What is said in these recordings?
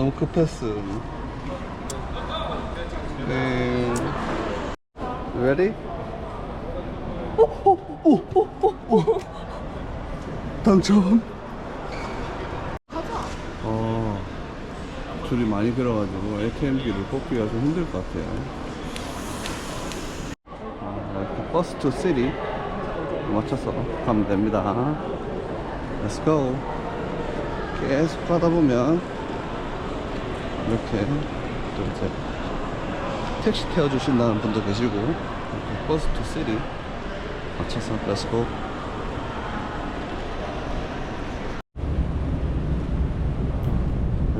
너무 급했어. 네. Ready? 오오오오오 당첨. 어 줄이 많이 길어가지고 ATM기를 뽑기가 좀 힘들 것 같아요. 아, 버스 투 시리 맞춰서 가면 됩니다. Let's go. 계속 가다 보면 이렇게 또 이제 택시 태워주신다는 분도 계시고 버스 투 맞춰서 Let's go.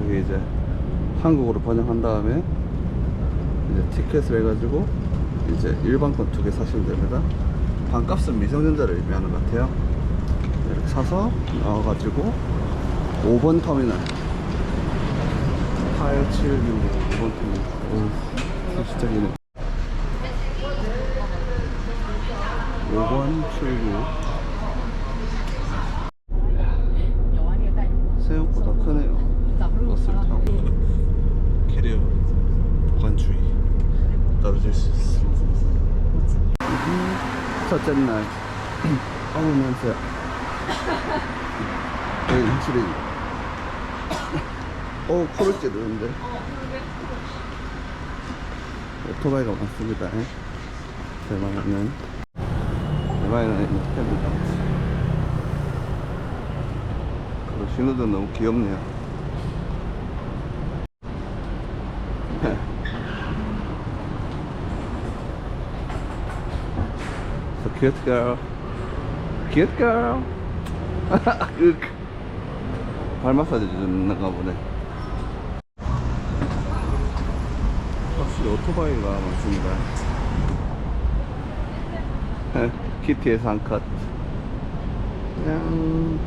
여기 이제 한국어로 번역한 다음에 이제 티켓을 해가지고 이제 일반권 두 개 사시면 됩니다. 반값은 미성년자를 의미하는 것 같아요. 이렇게 사서 나와가지고 5번 터미널 876 5번 터미널 오 진짜 기네 5번 79 생각보다 크네요 버스를 타고 캐리어 보관주의 떨어질 수 있어 첫째 날 냄새 여기 확실히 어 코를 찌르는데 오토바이가 많습니다 대만에는 대만에는 이렇게입니다 그리고 신호도 너무 귀엽네요 So cute girl. Cute girl. 으크. 발 마사지 줬나가 보네. 확실히 오토바이가 많습니다. 키티에서 한 컷. 짠.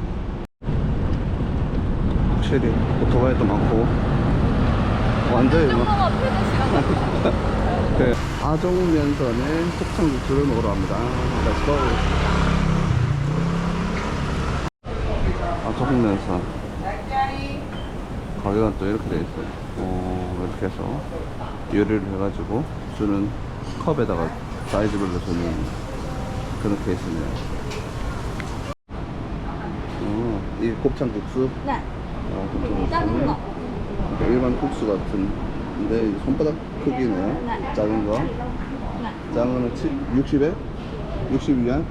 확실히 오토바이도 많고 완전히 막그 아종면선에 속창국수를 먹으러 갑니다. Go. 아종면선. 가격은 또 이렇게 돼 있어요. 어, 이렇게 해서 요리를 해가지고 주는 컵에다가 사이즈별로 주는 그런 케이스네요. 어, 이게 곱창국수? 네. 아, 곱창국수. 작은 거. 그러니까 일반 국수 같은데 손바닥 크기네요. 네. 작은 거. 네. 작은 거는 60에 62엔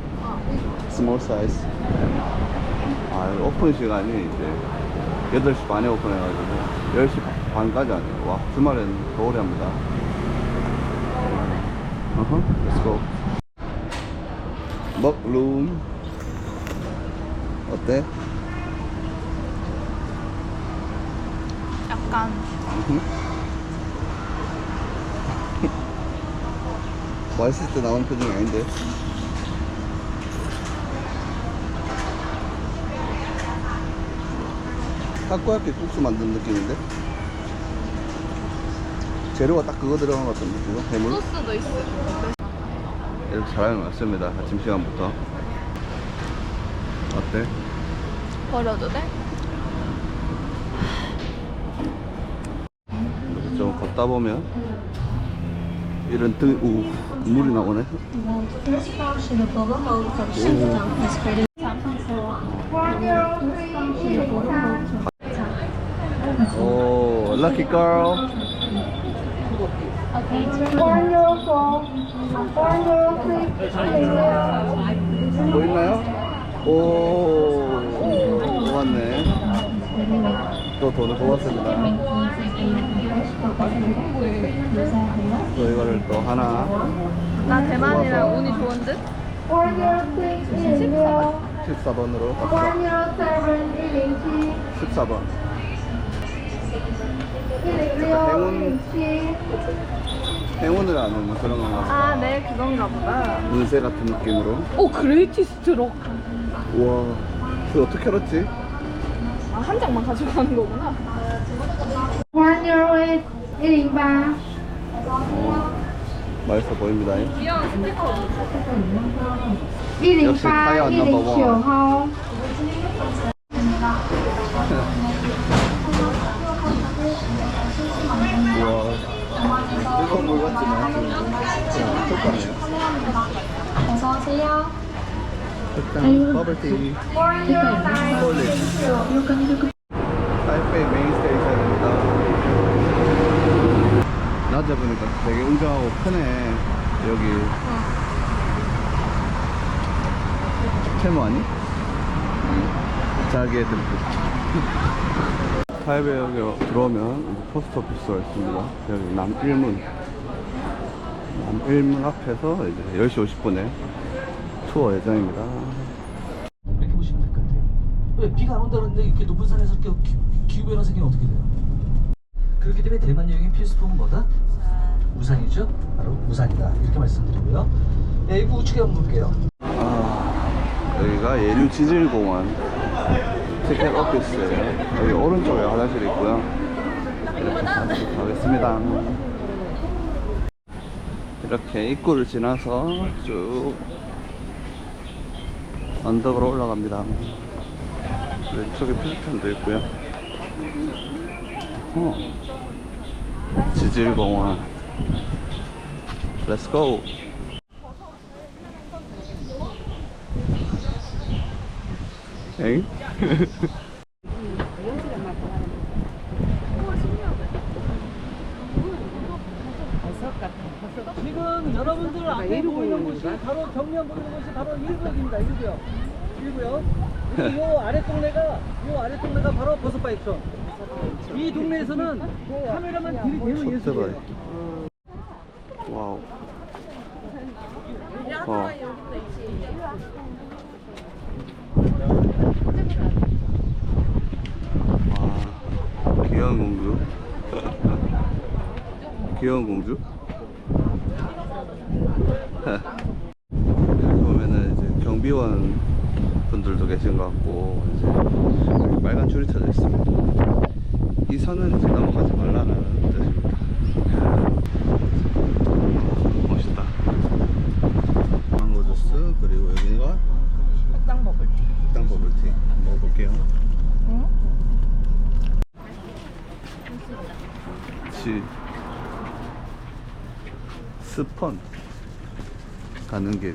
스몰 사이즈. 아, 오픈 시간이 이제 8시 반에 오픈해가지고 10시 반까지 아니에요. 와, 주말엔 더 오래 합니다. 어허, let's go. 먹룸. 어때? 약간 맛있을 때 나오는 표정이 아닌데. 타코야끼 국수 만든 느낌인데? 재료가 딱 그거 들어간 것 같은데, 지금? 해물? 소스도 있어요. 이렇게 잘 해놨습니다. 아침 시간부터. 어때? 버려도 돼? 이렇게 좀 걷다 보면 이런 등, 우, 물이 나오네. First 걸. 뭐 있나요? 오, 고맙네. 또 돈을 고맙습니다. 또 이거를 또 하나 나 대만이랑 운이 좋은 듯? 14번으로 갑시다. 14번. 행운, 행운을 아는 뭐 그런 건가. 아, 네, 그건가 보다. 운세 같은 느낌으로. 오, 그레이티스 트럭. 우와, 이거 어떻게 알았지? 아, 한 장만 가지고 가는 거구나. One 108 맛있어 보입니다. 귀여운 스티커. 108 109号 콜리 타이페이 메인 스테이션입니다. 낮에 보니까 되게 웅장하고 크네. 여기 테모 아니? 자기 애들 타이베이 여기 들어오면 포스트 오피스가 있습니다. 여기 남일문 남일문 앞에서 이제 10시 50분에 투어 예정입니다. 이렇게 보시면 될 것 같아요. 왜 비가 안 온다는데 이렇게 높은 산에서 이렇게 기- 기후 변화 생기면 어떻게 돼요? 그렇기 때문에 대만 여행의 필수품은 뭐다? 우산이죠. 바로 우산이다. 이렇게 말씀드리고요. 네, 이거 우측에 한번 볼게요. 아, 여기가 예류 지질공원 티켓 오피스예요. 여기 오른쪽에 화장실이 있고요. 이렇게 가겠습니다. 이렇게 입구를 지나서 쭉 언덕으로 올라갑니다. 왼쪽에 필터도 있고요. 어, 지질공원. Go. 엥? 지금 여러분들 앞에 보이는 곳이 바로 경면 보이는 곳이 바로 1구역입니다. 1구역. 1구역. 그리고 요 아래 동네가 요 아래 동네가 바로 버섯 바이촌. 이 동네에서는 카메라만 들이대는 예술이에요. 와우 어. 와 귀여운 공주? 귀여운 공주? 보면은 이제 경비원 분들도 계신 것 같고 이제 빨간 줄이 쳐져 있습니다. 이 선은 이제 넘어가지 말라는 뜻입니다. 망고 주스 그리고 여기가 흑당 버블티. 땅 버블티 먹어볼게요. 지 스펀 가는 길.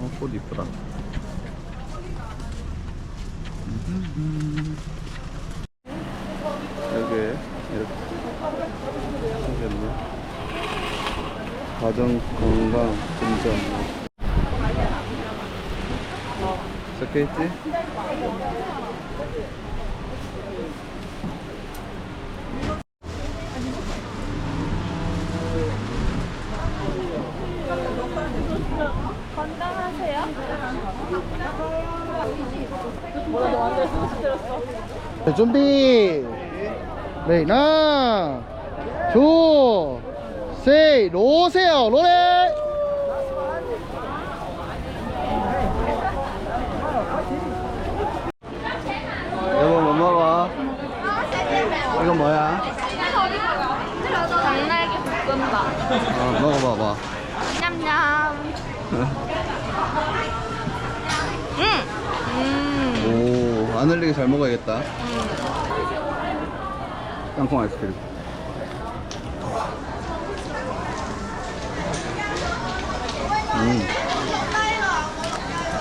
어, 꽃 이쁘다. 여기 이렇게 생겼네. 가정 건강 금전 적혀있지? 건강하세요. 자, 준비 레이나 두 세이 로세요 로레 여보 뭐 먹어? 이거 뭐야? 장날개 볶음밥. 어, 먹어봐봐 냠냠. 안 흘리게 잘 먹어야겠다 땅콩 아이스크림 음.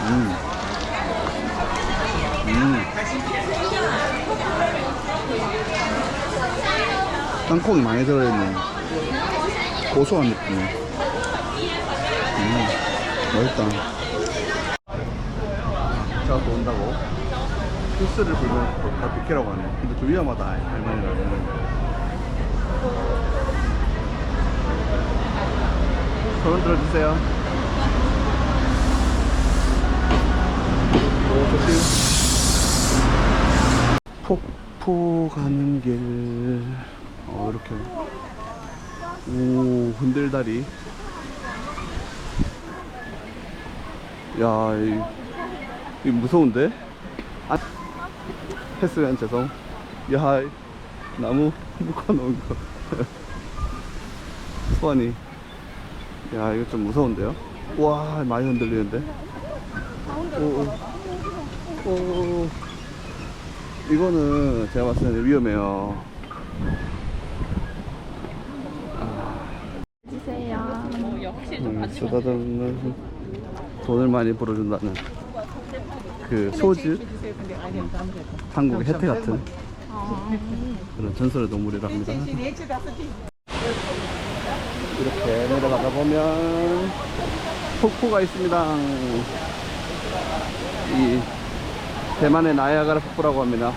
음. 음. 땅콩이 많이 들어있네. 고소한 느낌. 음. 맛있다. 차가 또 온다고. 코스를 불면 비키라고 하네. 근데 좀 위험하다, 할머니라면. 손 들어주세요. 오, 조심. 폭포 가는 길. 어, 이렇게. 오, 흔들다리. 야, 이, 이 무서운데? 아, 했으면 죄송. 야, 이 나무 묶어놓은 거. 수환이. 야, 이거 좀 무서운데요? 와, 많이 흔들리는데? 오, 오, 오. 이거는 제가 봤을 때는 위험해요. 주세요. 음, 쓰다듬는 돈을 많이 벌어준다는 그 소즈 한국의 혜태 같은 그런 전설의 동물이랍니다. 이렇게 내려가다 보면 폭포가 있습니다. 이 대만의 나야가라 폭포라고 합니다.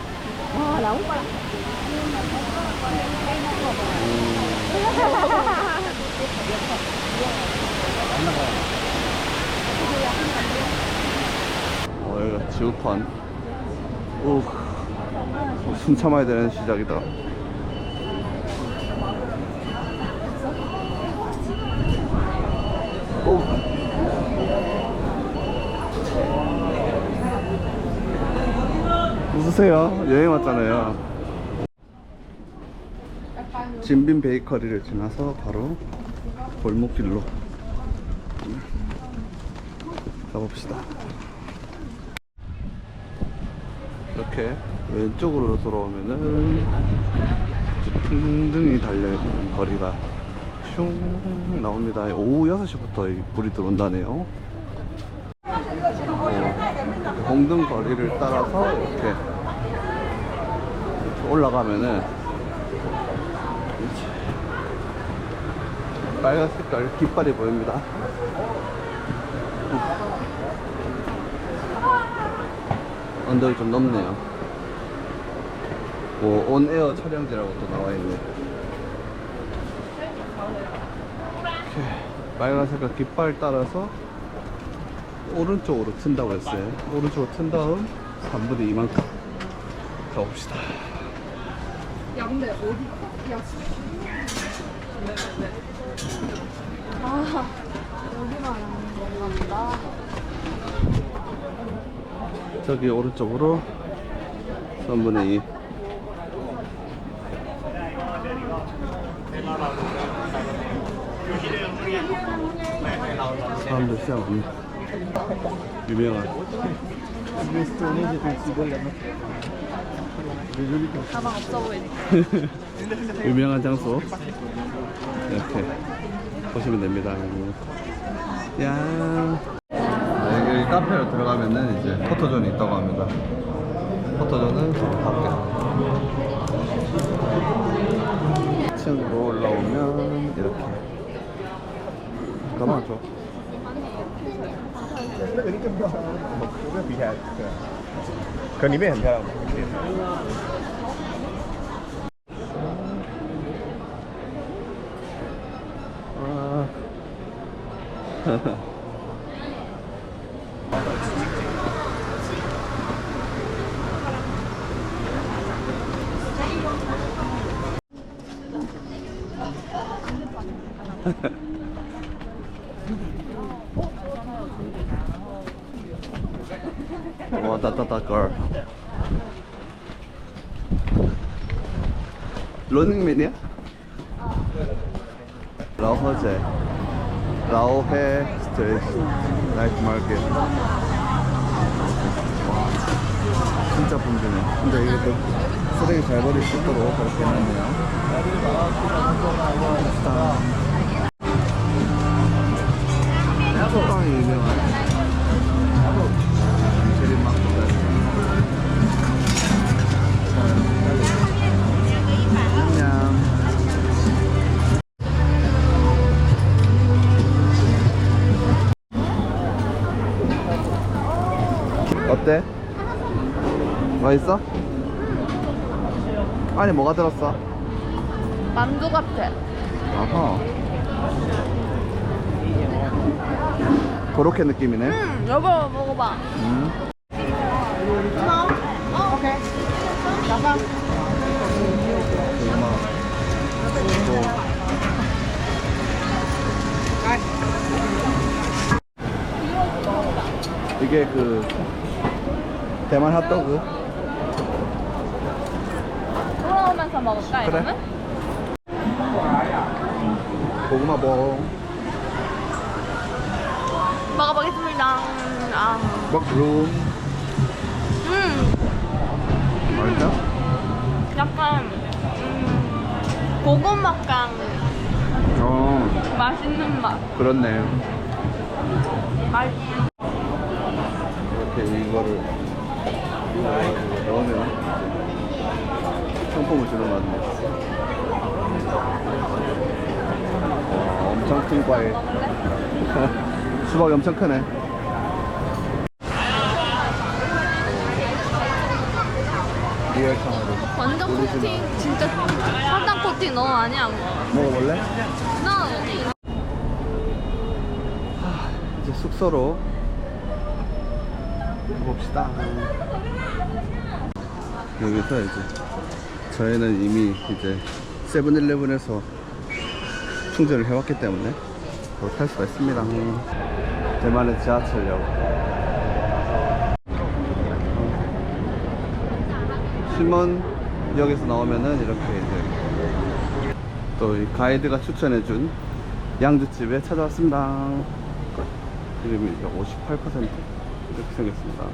어, 여기가 지우판. 오, 숨 참아야 되는 시작이다. 오. 웃으세요. 여행 왔잖아요. 진빈 베이커리를 지나서 바로 골목길로 가봅시다. 이렇게 왼쪽으로 돌아오면은 풍등이 달려있는 거리가 슝 나옵니다. 오후 6시부터 이 불이 들어온다네요. 어, 홍등 거리를 따라서 이렇게, 올라가면은 빨간 색깔 깃발이 보입니다. 언덕이 좀 높네요. 뭐 온에어 촬영지라고 또 나와 있네. 이렇게 빨간 색깔 깃발 따라서 오른쪽으로 튼다고 했어요. 오른쪽으로 튼 다음 3분의 2만큼 가봅시다. 야 근데 어디? 야아 여기 말하는 건가 보다. 저기 오른쪽으로 3분의 2. 사람들 시장 없네. 유명한. 가방 없어 보이지? 유명한 장소. 이렇게 보시면 됩니다. 야. 네, 여기 카페로 들어가면은 이제 포토존이 있다고 합니다. 포토존은 저 밖에. 2층으로 올라오면 이렇게. 가만 줘. 那个你更漂亮，我跟比起来，对。可里面很漂亮，아. 걸. 러닝맨이야? 라오허제. 라오해 스트레이트 나이트 마켓. 와 진짜 붐비네. 근데 이게 또 쓰레기 잘 버릴 수 있도록 그렇게 해놨네요 맛있어? 아니 뭐가 들었어? 만두 같아. 아하 그렇게 느낌이네 음 여보 먹어봐. 음. 이게 그 대만 핫도그 먹을까 그래. 이거는? 고구마 뭐 먹어보겠습니다. 음, 아, 먹룸 음 맛있어? 약간 음, 고구마깡 어 맛있는 맛. 그렇네. 맛있어. 이렇게 이거를 넣으면 상품을 주는 거 같네요. 와, 엄청 큰 과일. 수박이 엄청 크네. 리얼 청아로 완전 코팅 진짜 사당 코팅 안 먹어. 먹어볼래? 나? 이제 숙소로 가봅시다. 여기서 이제 저희는 이미 이제 세븐일레븐에서 충전을 해왔기 때문에 바로 탈 수가 있습니다. 대만의 지하철역. 신문역에서 나오면은 이렇게 이제 또 이 가이드가 추천해준 양주집에 찾아왔습니다. 이름이 이제 58% 이렇게 생겼습니다.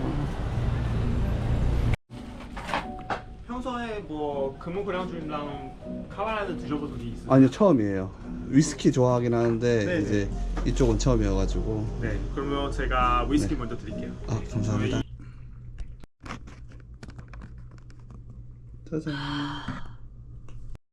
평소에 뭐 금은고량주랑 카바라는 드셔본 적이 있어요? 아니요 처음이에요. 위스키 좋아하긴 하는데 네네. 이제 이쪽은 처음이어가지고 네, 그러면 제가 위스키 네. 먼저 드릴게요. 아 감사합니다. 짜잔.